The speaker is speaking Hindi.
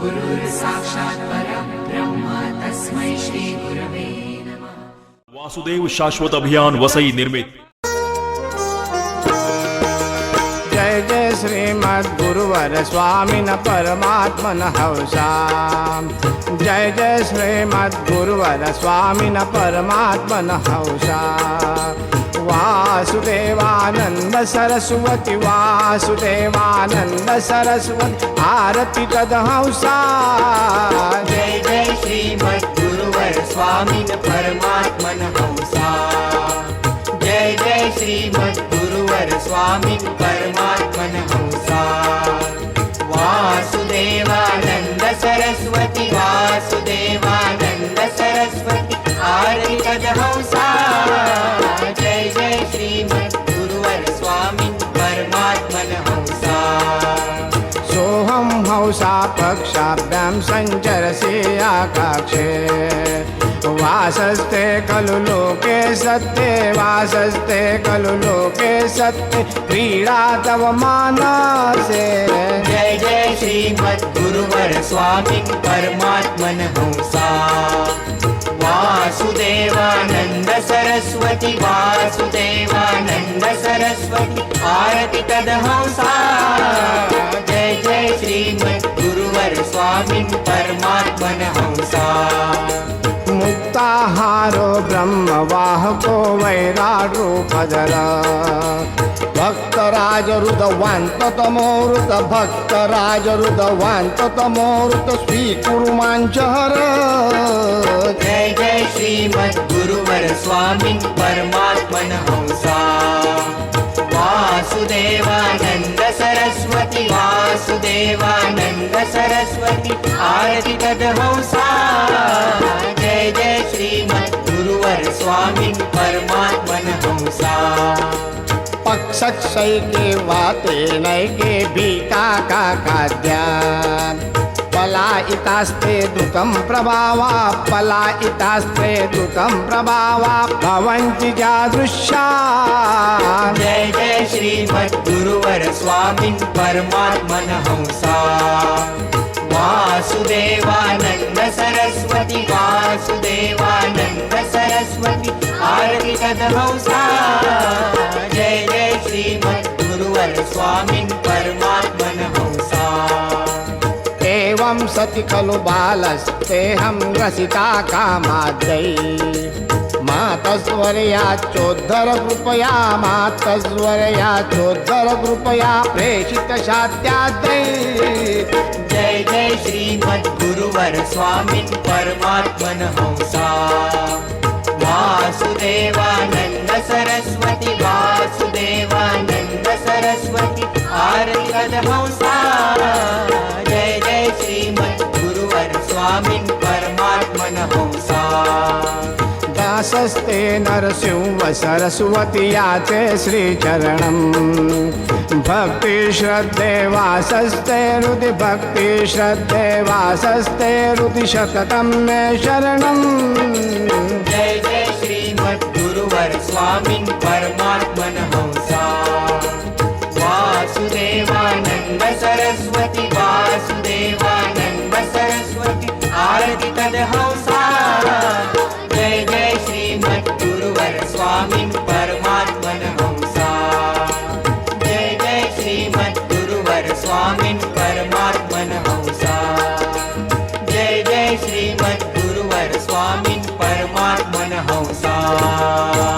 गुरुर्साक्षात् परं ब्रह्म तस्मै श्रीगुरवे नमः। वासुदेव शाश्वत अभियान वसई निर्मित। जय जय श्रीमद्गुरुवर स्वामिन परमात्मन हौसा। जय जय श्रीमद्गुरुवर स्वामिन परमात्मन हौसा। वासुदेवानन्द सरस्वती वासुदेवानन्द सरस्वती आरती तदहंसा जय जय श्रीमद्गुरुवर स्वामिन परमात्मन हंसा। जय जय श्रीमद्गुरुवर स्वामिन परमात्मन हंसा। वासुदेवानन्द सरस्वती वासुदेवानन्द आकाक्षे वासस्ते खलु लोके सत्ये वासस्ते खलु लोके सत्ये क्रीडा तव मानसे। जय जय श्रीमद्गुरुवर स्वामी परमात्मन हंसा। वासुदेवानन्द सरस्वती वासुदेवानन्द सरस्वती, आरति तदहंसा। जय परमात्मन हंसा मुक्ताहारो ब्रह्मवाहको मैरा भदरा भक्तराज रुद्रवान्तत मोहृत भक्तराज रुद्रवान्तत जय जय श्रीमद्गुरुवर स्वामिन् परमात्मन हंसा वासुदेवानन्द सरस्वती वासुदेवानन्द सरस्वती आरति तदहंसा। जय जय श्रीमद्गुरुवर स्वामी परमात्मन हंसा पक्षक्षैके वाते नैके भीकाका खाद्या। पलायितास्ते द्रुतं प्रभावा पलायितास्ते द्रुतं प्रभावा भवन्ति जादृश्या। जय जय स्वामी परमात्मन हंसा। वासुदेवानन्द सरस्वती वासुदेवानन्द सरस्वती, आरति तदहंसा जय जय श्रीमद्गुरुवर स्वामी परमात्मन हंसा। एवं सति खलु बालस्तेऽहं ग्रसिता कामाद्यै मातस्वर्या चोद्धर कृपया मातस्वर्या चोद्धर कृपया प्रेषितशात्याद्यै जय जय श्रीमद्गुरुवर स्वामी परमात्मन हंसा। वासुदेवानन्द सरस्वती वासुदेवानन्द सरस्वती आरति हंसा। जय जय श्रीमद्गुरुवर स्वामी परमात्मन हंसा। दासस्ते नरसिंह सरस्वती याचे श्रीचरणम् भक्ति श्रद्धे वासस्ते हृदि भक्ति श्रद्धे वासस्ते हृदि शततं मे शरणम् जय जय श्रीमद्गुरुवर स्वामी परमात्मन हंसा वासुदेवानन्द सरस्वती वासुदेवानन्द सरस्वती, आरति जय स्वामी परमात्मन हंसा।